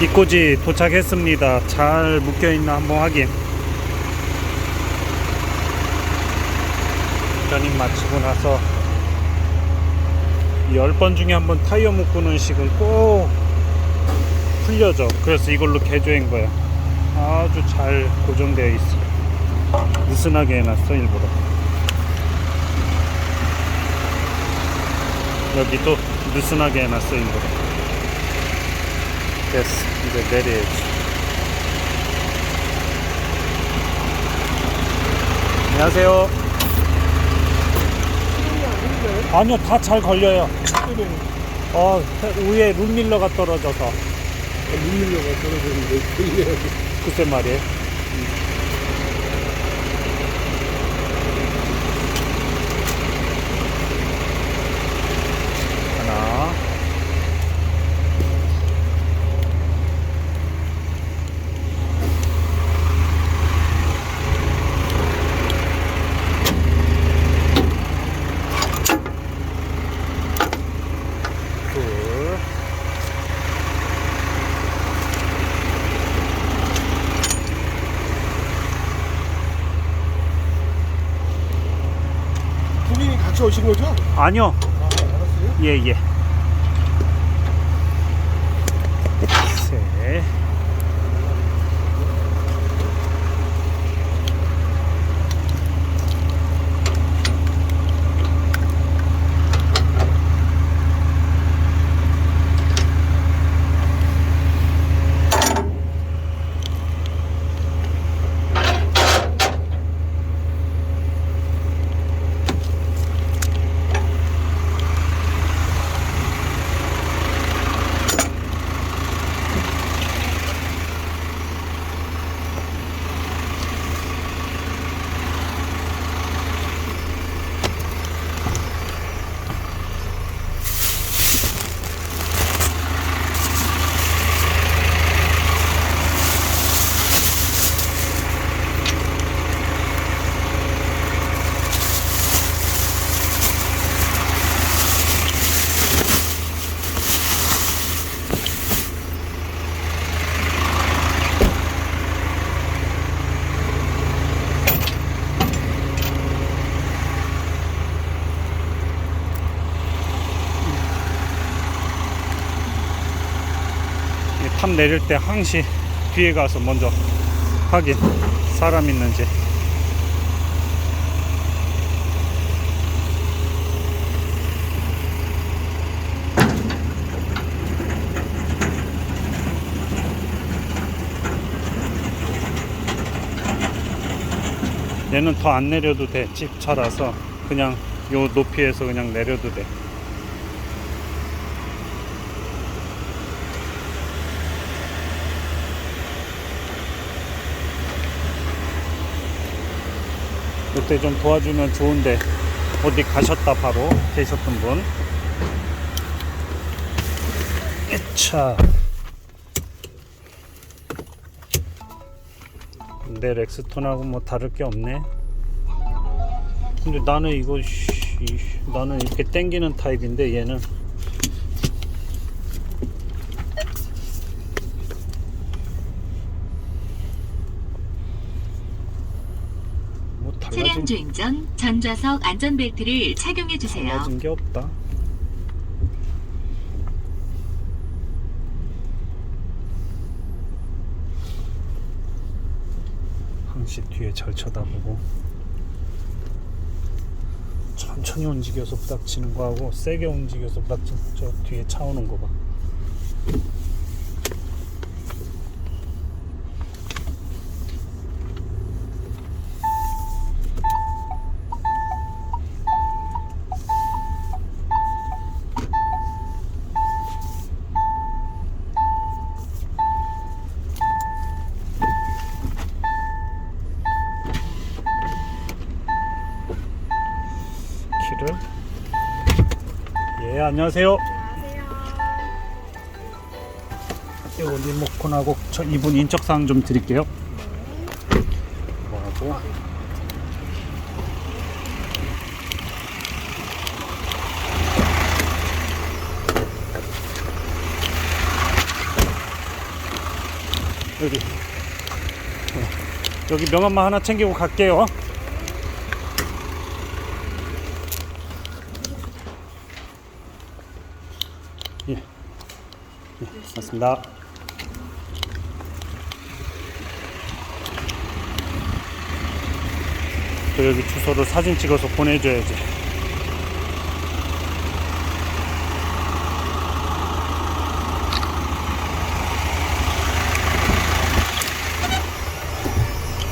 이꼬지 도착했습니다. 잘 묶여있나 한번 확인. 견인 마치고 나서 10번 중에 한 번 타이어 묶는 식은 꼭 풀려져. 그래서 이걸로 개조한 거야. 아주 잘 고정되어 있어. 느슨하게 해놨어, 일부러. 여기도 느슨하게 해놨어, 일부러. 됐어. 이제 내려야지. 안녕하세요. 아니요, 다 잘 걸려요. 어, 위에 룸밀러가 떨어져서. 눈물려가 떨어졌는데 그게 글쎄 말이에요. 하나. 둘. 두 분이 같이 오신 거죠? 아니요. 아 알았어요. 예, 예. 셋. 이 탑 내릴 때 항시 뒤에 가서 먼저 확인 사람 있는지. 얘는 더 안 내려도 돼. 집차라서 그냥 요 높이에서 그냥 내려도 돼 이때 좀 도와주면 좋은데 어디 가셨다 바로 계셨던 분. 에차. 내 렉스톤하고 뭐 다를 게 없네. 근데 나는 이거 나는 이렇게 땡기는 타입인데 얘는 뭐 차량 주행 전 전좌석 안전벨트를 착용해 주세요. 달라진 게 없다. 항시 뒤에 잘 쳐다보고 천천히 움직여서 부닥치는 거하고 세게 움직여서 부닥치는 저 뒤에 차 오는 거 봐. 키를 예 안녕하세요. 이거 리모컨하고 저 이분 인적사항 좀 드릴게요. 뭐하고 여기 네. 여기 명함만 하나 챙기고 갈게요 예, 예 맞습니다. 또 여기 주소를 사진 찍어서 보내줘야지.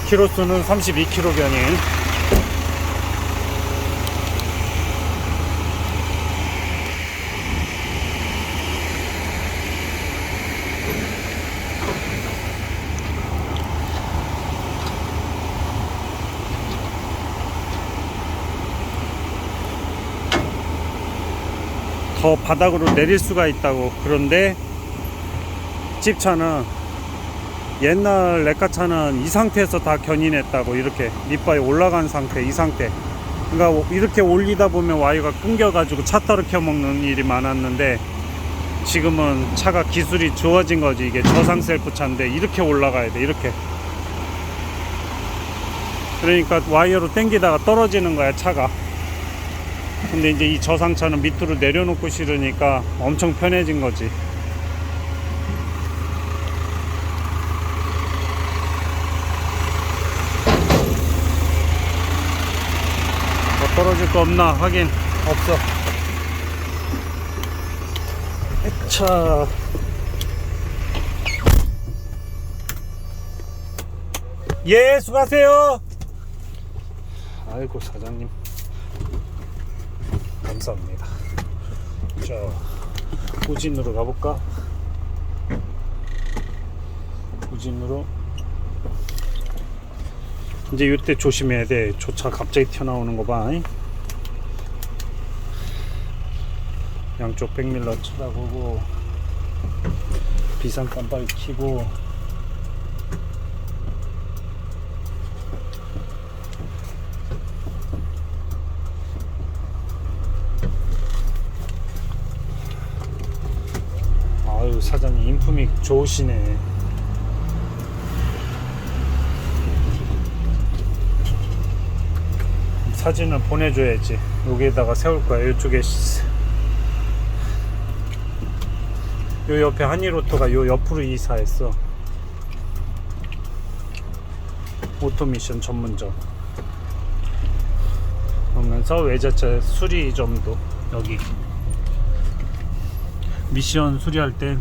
키로수는 32kg 견인 더 바닥으로 내릴 수가 있다고. 그런데 집차는 옛날 레카차는 이 상태에서 다 견인했다고 이렇게 밑바에 올라간 상태 이 상태. 그러니까 이렇게 올리다 보면 와이어가 끊겨 가지고 차 따로 켜먹는 일이 많았는데 지금은 차가 기술이 좋아진 거지. 이게 저상 셀프 차인데 이렇게 올라가야 돼 이렇게. 그러니까 와이어로 당기다가 떨어지는 거야 차가 근데 이제 이 저상차는 밑으로 내려놓고 실으니까 엄청 편해진 거지. 뭐 떨어질 거 없나? 확인. 없어. 차. 예, 수고하세요. 아이고 사장님 감사합니다. 자, 우진으로 가볼까? 우진으로 이제 이때 조심해야 돼. 조차 갑자기 튀어나오는 거 봐. 잉? 양쪽 백밀러 쳐다보고 비상 깜빡이 켜고 아유 사장님 인품이 좋으시네. 사진을 보내줘야지. 여기에다가 세울 거야. 이쪽에 시- 요 옆에 한일오토가 요 옆으로 이사했어. 오토미션 전문점. 그러면서 외제차 수리점도 여기. 미션 수리할 땐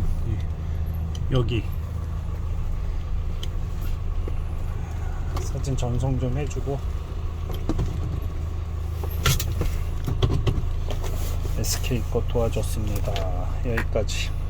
여기 사진 전송 좀 해주고 SK 거 도와줬습니다. 여기까지.